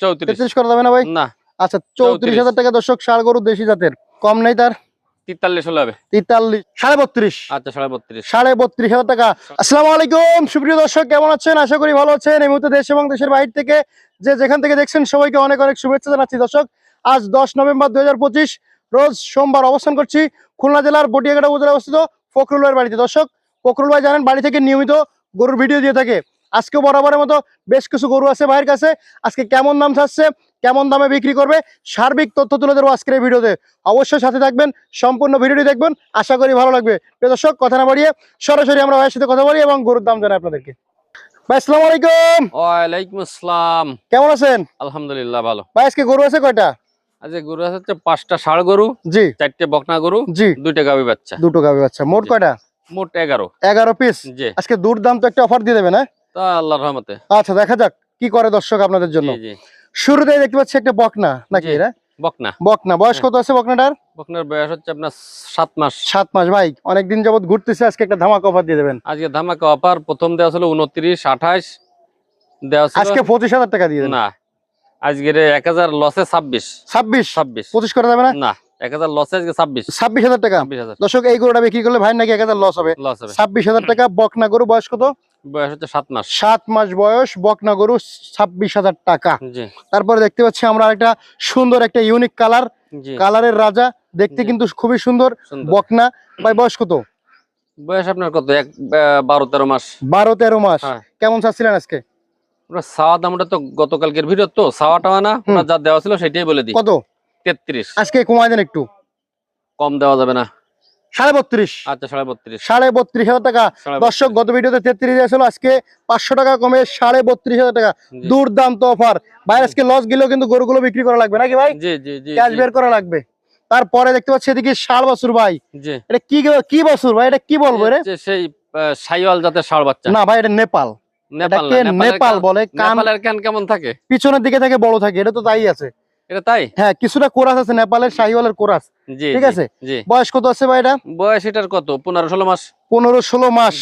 চৌত্রিশ। তেত্রিশ করা যাবে না ভাই? না। আচ্ছা চৌত্রিশ হাজার টাকা দর্শক ষাড় গরু দেশি জাতের। কম নেই তার? তেতাল্লিশ হলে হবে। তেতাল্লিশ সাড়ে বত্রিশ। আচ্ছা সাড়ে বত্রিশ। সাড়ে বত্রিশ হাজার টাকা। আসসালামু আলাইকুম সুপ্রিয় দর্শক কেমন আছেন? আশা করি ভালো আছেন। এই মুহূর্তে দেশ এবং দেশের বাইরে থেকে যে যেখান থেকে দেখছেন সবাইকে অনেক অনেক শুভেচ্ছা জানাচ্ছি। দর্শক আজ দশ নভেম্বর দুই হাজার পঁচিশ রোজ সোমবার অবস্থান করছি খুলনা জেলার বটিয়াঘাটা উপজেলায় অবস্থিত ফখরুল ভাইয়ের বাড়িতে। দর্শক ফখরুল ভাই জানেন বাড়ি থেকে নিয়মিত গরুর ভিডিও দিয়ে থাকে। আজকেও বরাবরের মতো বেশ কিছু গরু আছে ভাইয়ের কাছে। আজকে কেমন দাম থাকছে কেমন দামে বিক্রি করবে সার্বিক তথ্য তুলে দেবো আজকের এই ভিডিওতে। অবশ্যই সাথে থাকবেন সম্পূর্ণ ভিডিওটি দেখবেন আশা করি ভালো লাগবে। প্রিয় দর্শক কথা না বাড়িয়ে সরাসরি আমরা ভাইয়ের সাথে কথা বলি এবং গরুর দাম জানাই আপনাদেরকে। ভাই আসসালামু আলাইকুম। ওয়ালাইকুম আসসালাম। কেমন আছেন? আলহামদুলিল্লাহ ভালো। ভাই আজকে গরু আছে কয়টা? আজকে গরু আছে হচ্ছে পাঁচটা ষাড় গরু জি। চারটে বকনা গরু জি। দুইটা বাচ্চা। দুটো গাবি বাচ্চা। মোট কয়টা? মোট এগারো। এগারো পিস জি। আজকে দুধ দাম তো একটা অফার দিয়ে দেবেন হ্যাঁ? তা আল্লাহর রহমতে। আচ্ছা দেখা যাক কি করে দর্শক আপনাদের জন্য। শুরুতে দেখতে পাচ্ছি একটা বকনা নাকি এরা? বকনা। বকনা। বয়স কত আছে বকনাটার? বকনার বয়স হচ্ছে আপনার সাত মাস। সাত মাস। ভাই অনেকদিন যাবত ঘুরতেছে আজকে একটা ধামাকা অফার দিয়ে দেবেন। আজকে ধামাকা অফার প্রথম দেওয়া ছিল উনত্রিশ আঠাশ। দেওয়া আজকে পঁচিশ হাজার টাকা দিয়ে না আজকের এক হাজার লসে ছাব্বিশ। ছাব্বিশ? ছাব্বিশ। পঁচিশ করা যাবে না? না এক হাজার লসে আজকে ছাব্বিশ। ছাব্বিশ হাজার টাকা। দর্শক এই গরুটা বিক্রি করলে ভাই নাকি এক হাজার লস হবে। লস হবে। ছাব্বিশ হাজার টাকা বকনা গরু বয়স কত? বয়স হচ্ছে সাত মাস। সাত মাস বয়স বকনা গরু ছাব্বিশ হাজার টাকা। তারপরে দেখতে পাচ্ছি আমরা একটা সুন্দর একটা ইউনিক কালার কালারের রাজা। দেখতে কিন্তু খুবই সুন্দর বকনা। ভাই বয়স কত? বয়স আপনার কত? এক বারো তেরো মাস। বারো তেরো মাস। হ্যাঁ। কেমন চাচ্ছিলেন আজকে? সাওয়া দামটা তো গতকালকের ভিডিও তো সাওয়া টাওয়া না যা দেওয়া ছিল সেটাই বলে দিই। কত? তেত্রিশ। আজকে কমাই দেন একটু। কম দেওয়া যাবে না। সাড়ে বত্রিশ। আচ্ছা সাড়ে বত্রিশ। সাড়ে বত্রিশ হাজার টাকা। দর্শক গত ভিডিওতে তেত্রিশ ছিল আজকে পাঁচশো টাকা কমে সাড়ে বত্রিশ হাজার টাকা। দুর্দান্ত অফার। ভাই আজকে লস গেলেও কিন্তু গরুগুলো বিক্রি করা লাগবে নাকি ভাই? জি জি জি ক্যাশ বের করা লাগবে। তারপরে দেখতে পাচ্ছি এদিকে ষাট বছর ভাই। এটা কি কি বছর ভাই? এটা কি বলব রে? সেই সাইওয়াল জাতের ষাড় বাচ্চা। না ভাই এটা নেপাল। নেপাল বলে কান কেমন থাকে? পিছনের দিকে থাকে বড় থাকে এটা তো তাই আছে। এটা তাই? হ্যাঁ কিছুটা কোরাস আছে নেপালের শাহিওয়ালের কোরাস। ঠিক আছে। বয়স কত আছে ভাই এটা বয়স এটার কত? পনেরো ষোলো মাস। পনেরো ষোলো মাস।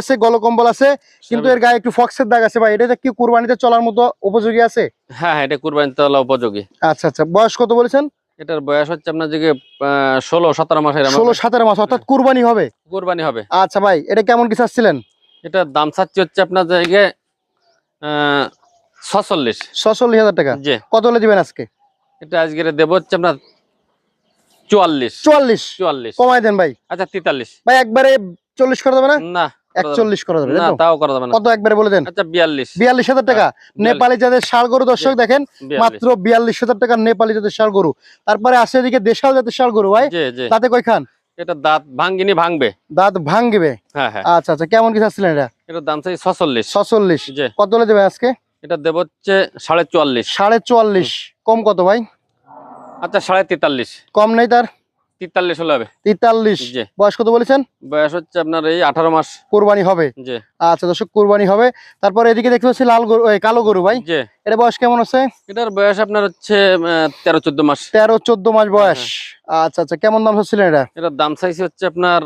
আছে গলকম্বল আছে কিন্তু এর গায়ে একটু ফক্সের দাগ আছে ভাই। এটা কি কুরবানিতে চলার মতো উপযোগী আছে? হ্যাঁ হ্যাঁ এটা কুরবানি তোলা উপযোগী। আচ্ছা আচ্ছা। বয়স কত বলেছেন? এটার বয়স হচ্ছে আপনার ষোলো সতেরো মাসের ষোলো সতেরো মাস অর্থাৎ কুরবানি হবে। কুরবানি হবে। আচ্ছা ভাই এটা কেমন কি চাচ্ছিলেন? এটার দাম চাচ্ছি হচ্ছে আপনার জায়গায় ছচল্লিশ। ছচল্লিশ হাজার টাকা। জি। কত হলে দিবেন আজকে? এটা আজকে দেবো হচ্ছে আপনার চুয়াল্লিশ। চুয়াল্লিশ। চুয়াল্লিশ। কমাই দেন ভাই। আচ্ছা তেতাল্লিশ। ভাই একবারে চল্লিশ করে দেবে না? না করা যাবে একচল্লিশ করে দেবে না তাই তো? তাও করা যাবে কত একবারে বলে দেন? আচ্ছা বিয়াল্লিশ। বিয়াল্লিশ হাজার টাকা। নেপালি জাতের ষাড় গরু দর্শক দেখেন মাত্র বিয়াল্লিশ হাজার টাকা নেপালি জাতের ষাড় গরু। তারপরে আসে এদিকে দেশাল জাতের ষাড় গরু ভাই। তাতে কয় খান এটা দাঁত ভাঙ্গিনি ভাঙবে। দাঁত ভাঙবে? হ্যাঁ হ্যাঁ। আচ্ছা আচ্ছা কেমন কি চাচ্ছিলেন এটা? এটার দাম চাই ছচল্লিশ। ছচল্লিশ। কত দেবেন আজকে? এটা দেব হচ্ছে সাড়ে চুয়াল্লিশ। সাড়ে চুয়াল্লিশ। কম কত ভাই? আচ্ছা সাড়ে তেতাল্লিশ। কম নেই তার? তেতাল্লিশ হলে হবে। তেতাল্লিশ। বয়স কত বলেছেন? বয়স হচ্ছে আপনার এই আঠারো মাস। কোরবানি হবে। আচ্ছা দর্শক কোরবানি হবে। তারপরে এদিকে দেখতে পাচ্ছি লাল গরু কালো গরু ভাই। এটা বয়স কেমন আছে? এটার বয়স আপনার হচ্ছে তেরো চোদ্দ মাস। তেরো চোদ্দ মাস বয়স। হ্যাঁ, আচ্ছা আচ্ছা কেমন দাম চাচ্ছিলেন এটা? এটার দাম চাইছে হচ্ছে আপনার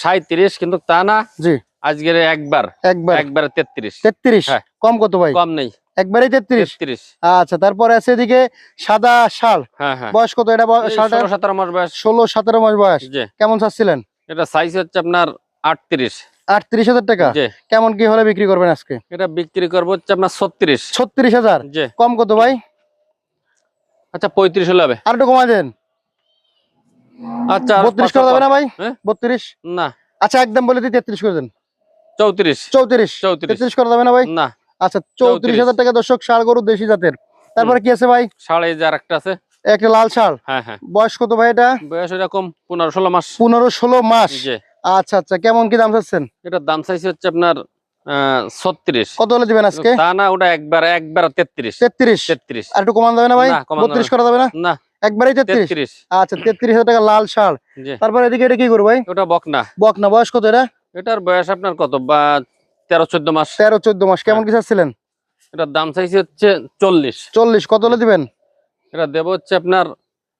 সাঁত্রিশ কিন্তু তা না। জি। আজকের একবার। একবার। একবারে তেত্রিশ। তেত্রিশ? হ্যাঁ। কম কত ভাই? কম নেই। একবারেই তেত্রিশ? তেত্রিশ। আচ্ছা তারপরে আছে এদিকে সাদা ষাড় হ্যাঁ হ্যাঁ। বয়স কত এটা বয়- এই ষাড়টা ষোলো সতেরো মাস বয়স। ষোলো সতেরো মাস বয়স। কেমন চাচ্ছিলেন? এটা সাইজ হচ্ছে আপনার আটত্রিশ। আটত্রিশ হাজার টাকা? কেমন কি হলে বিক্রি করবেন আজকে? এটা বিক্রি করব হচ্ছে আপনার ছত্রিশ। ছত্রিশ হাজার? কম কত ভাই? আচ্ছা পঁয়ত্রিশ হলে হবে। আর একটু কমাই দেন। আচ্ছা বত্রিশ করা যাবে না ভাই? হ্যাঁ? বত্রিশ? না। আচ্ছা একদম বলে দিই তেত্রিশ করে দেন। চৌত্রিশ। চৌত্রিশ। চৌত্রিশ। করা যাবে না ভাই? না। আচ্ছা চৌত্রিশ হাজার টাকা দর্শক ষাড় গরু দেশি জাতের। তারপরে কি আছে ভাই? সাড়ে যার একটা আছে। একটা লাল ষাড়। হ্যাঁ হ্যাঁ। বয়স কত ভাই এটা? বয়স এরকম পনেরো ষোলো মাস। পনেরো ষোলো মাস। আচ্ছা আচ্ছা কেমন কি দাম চাচ্ছেন? এটার দাম চাইছে হচ্ছে আপনার ছত্রিশ। কত হলে দিবেন আজকে? তা না ওটা একবার একবার তেত্রিশ। তেত্রিশ? তেত্রিশ। আর একটু কমান যাবে না ভাই? বত্রিশ করা যাবে না? না। একবারই তেত্রিশ? আচ্ছা তেত্রিশ হাজার টাকা লাল ষাড়। তারপরে এদিকে এটা কি করব ভাই? ওটা বকনা। বক না বয়স কত এটা? এটার বয়স আপনার কত? বা তেরো চোদ্দ মাস? তেরো চোদ্দ মাস। কেমন কি চাচ্ছিলেন? এটার দাম চাইছি হচ্ছে চল্লিশ। চল্লিশ। কত হলে দিবেন? এটা দেবো হচ্ছে আপনার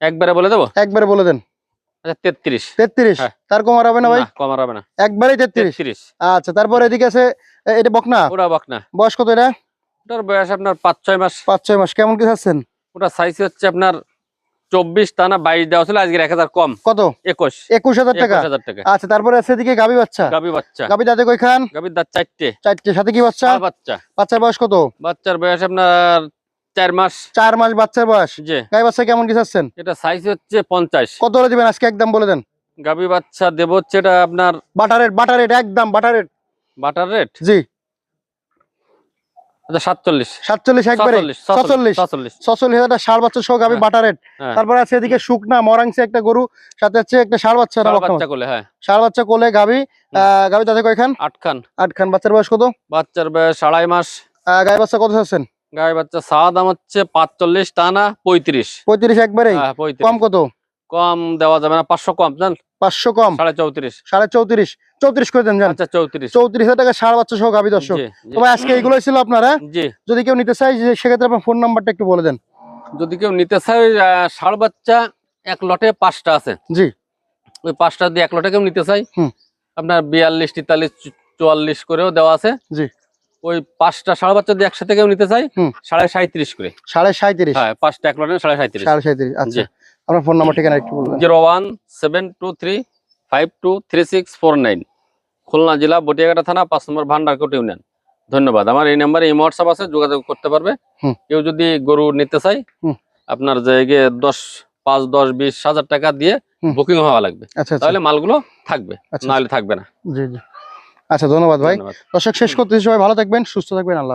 একবারে বলে দেবো? একবারে বলে দেন। আচ্ছা তেত্রিশ। তেত্রিশ? হ্যাঁ। তার কমার হবে না ভাই? কমার হবে না। একবারেই তেত্রিশ? তেত্রিশ। আচ্ছা তারপরে এদিকে আছে এটা বকনা? ওটা বকনা। বয়স কত এটা? ওটার বয়স আপনার পাঁচ ছয় মাস। পাঁচ ছয় মাস। কেমন কি চাচ্ছেন? ওটা সাইজ হচ্ছে আপনার চব্বিশ টানা বাইশ দেওয়া ছিল আজকের এক হাজার কম। কত? একুশ। একুশ হাজার টাকা? হাজার টাকা। আচ্ছা তারপরে আছে এদিকে গাবি বাচ্চা? গাবি বাচ্চা। গাবি দাঁতে কয়খান গাবির দাঁত চারটে। চারটে। সাথে কি বাচ্চা? বাচ্চা। বাচ্চার বয়স কত? বাচ্চার বয়স আপনার চার মাস। চার মাস বাচ্চার বয়স? জি। গাই বাচ্চা কেমন কি চাচ্ছেন? এটা সাইজ হচ্ছে পঞ্চাশ। কত করে দিবেন? আজকে একদম বলে দেন। গাবি বাচ্চা দেব হচ্ছে এটা আপনার বাটার রেট একদম বাটার রেট। Butter rate? জি। তারপরে আছে এদিকে শুকনা মরাংসে একটা গরু সাথে একটা বাচ্চা বাচ্চা কোলে হ্যাঁ। ষাট বাচ্চা কোলে গাবি আহ, গাবি দাঁতে কয়খান? আটখান। আট খান বাচ্চার বয়স কত? বাচ্চার বয়স আড়াই মাস। আহ, গাই বাচ্চা কত গায়ে বাচ্চা সাদা হচ্ছে পাঁচচল্লিশ টানা পঁয়ত্রিশ। পঁয়ত্রিশ একবারেই? হ্যাঁ কম কত? কম দেওয়া যাবে না পাঁচশো কম জান? পাঁচশো কম। সাড়ে চৌত্রিশ। সাড়ে চৌত্রিশ। চৌত্রিশ করে দেন জান? আচ্ছা চৌত্রিশ। চৌত্রিশ হাজার টাকা ষাট বাচ্চা সহ গাবি দর্শক। তবে আজকে এইগুলোই ছিল আপনারা জি। যদি কেউ নিতে চাই সেক্ষেত্রে আপনার ফোন নাম্বারটা একটু বলে দেন। যদি কেউ নিতে চাই ষাঁড় বাচ্চা এক লটে পাঁচটা আছে। জি। ওই পাঁচটা দিয়ে এক লটে কেউ নিতে চাই আপনার বিয়াল্লিশ তেতাল্লিশ চুয়াল্লিশ করেও দেওয়া আছে। জি। ওই পাঁচটা ষাঁড় বাচ্চা দিয়ে একসাথে কেউ নিতে চাই সাড়ে সাঁত্রিশ করে। সাড়ে সাঁত্রিশ হ্যাঁ পাঁচটা এক লটে সাড়ে সাঁত্রিশ সাড়ে সাঁত্রিশ আচ্ছা। আপনার ফোন নাম্বার ঠিকানা একটু বলবেন। Zero one seven two three five two three six four nine Khulna জেলা বটিয়াঘাটা থানা পাঁচ নম্বর ভান্ডারকোট ইউনিয়ন। ধন্যবাদ। আমার এই নাম্বারে এই হোয়াটসঅ্যাপ আছে যোগাযোগ করতে পারবে। কেউ যদি গরু নিতে চাই আপনার জায়গায় দশ পাঁচ দশ বিশ হাজার টাকা দিয়ে বুকিং হওয়া লাগবে। আচ্ছা আচ্ছা। তাহলে মালগুলো থাকবে আচ্ছা নাহলে থাকবে না। জি জি। আচ্ছা ধন্যবাদ ভাই। দর্শক শেষ করতে সবাই ভালো থাকবেন সুস্থ থাকবেন। আল্লাহ।